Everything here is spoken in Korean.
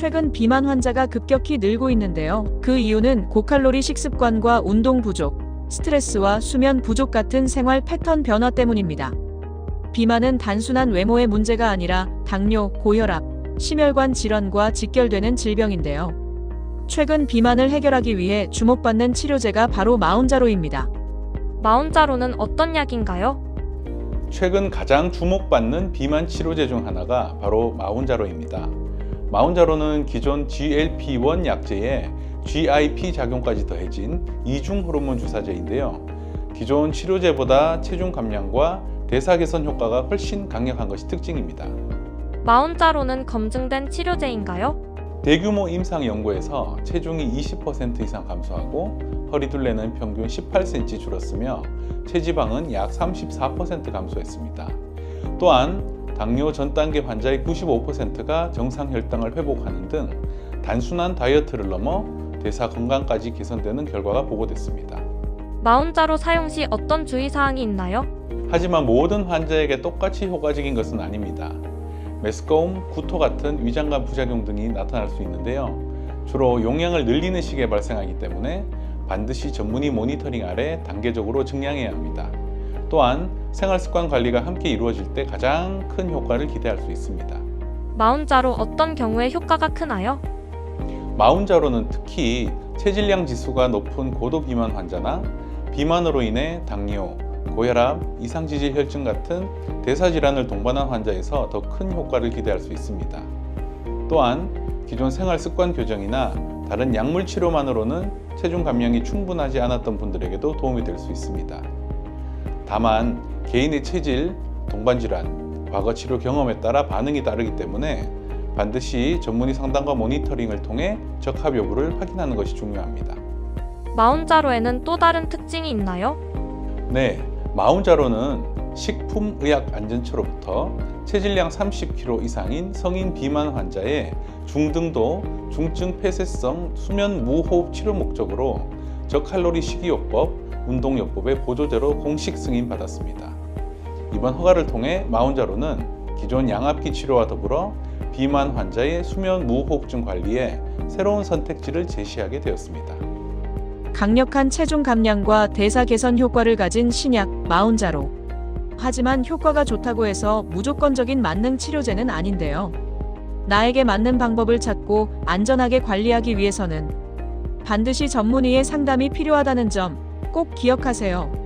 최근 비만 환자가 급격히 늘고 있는데요. 그 이유는 고칼로리 식습관과 운동 부족, 스트레스와 수면 부족 같은 생활 패턴 변화 때문입니다. 비만은 단순한 외모의 문제가 아니라 당뇨, 고혈압, 심혈관 질환과 직결되는 질병인데요. 최근 비만을 해결하기 위해 주목받는 치료제가 바로 마운자로입니다. 마운자로는 어떤 약인가요? 최근 가장 주목받는 비만 치료제 중 하나가 바로 마운자로입니다. 마운자로는 기존 GLP-1 약제에 GIP 작용까지 더해진 이중 호르몬 주사제인데요. 기존 치료제보다 체중 감량과 대사 개선 효과가 훨씬 강력한 것이 특징입니다. 마운자로는 검증된 치료제인가요? 대규모 임상 연구에서 체중이 20% 이상 감소하고 허리둘레는 평균 18cm 줄었으며 체지방은 약 34% 감소했습니다. 또한 당뇨 전 단계 환자의 95%가 정상 혈당을 회복하는 등 단순한 다이어트를 넘어 대사 건강까지 개선되는 결과가 보고됐습니다. 마운자로 사용 시 어떤 주의사항이 있나요? 하지만 모든 환자에게 똑같이 효과적인 것은 아닙니다. 메스꺼움, 구토 같은 위장관 부작용 등이 나타날 수 있는데요. 주로 용량을 늘리는 시기에 발생하기 때문에 반드시 전문의 모니터링 아래 단계적으로 증량해야 합니다. 또한 생활습관 관리가 함께 이루어질 때 가장 큰 효과를 기대할 수 있습니다. 마운자로 어떤 경우에 효과가 크나요? 마운자로는 특히 체질량 지수가 높은 고도 비만 환자나 비만으로 인해 당뇨, 고혈압, 이상지질 혈증 같은 대사 질환을 동반한 환자에서 더 큰 효과를 기대할 수 있습니다. 또한 기존 생활 습관 교정이나 다른 약물 치료만으로는 체중 감량이 충분하지 않았던 분들에게도 도움이 될 수 있습니다. 다만 개인의 체질, 동반 질환, 과거 치료 경험에 따라 반응이 다르기 때문에 반드시 전문의 상담과 모니터링을 통해 적합 여부를 확인하는 것이 중요합니다. 마운자로에는 또 다른 특징이 있나요? 네, 마운자로는 식품의약안전처로부터 체질량 30kg 이상인 성인 비만 환자의 중등도 중증 폐쇄성 수면 무호흡 치료 목적으로 저칼로리 식이요법, 운동요법의 보조제로 공식 승인 받았습니다. 이번 허가를 통해 마운자로는 기존 양압기 치료와 더불어 비만 환자의 수면 무호흡증 관리에 새로운 선택지를 제시하게 되었습니다. 강력한 체중 감량과 대사 개선 효과를 가진 신약 마운자로. 하지만 효과가 좋다고 해서 무조건적인 만능 치료제는 아닌데요. 나에게 맞는 방법을 찾고 안전하게 관리하기 위해서는 반드시 전문의의 상담이 필요하다는 점 꼭 기억하세요.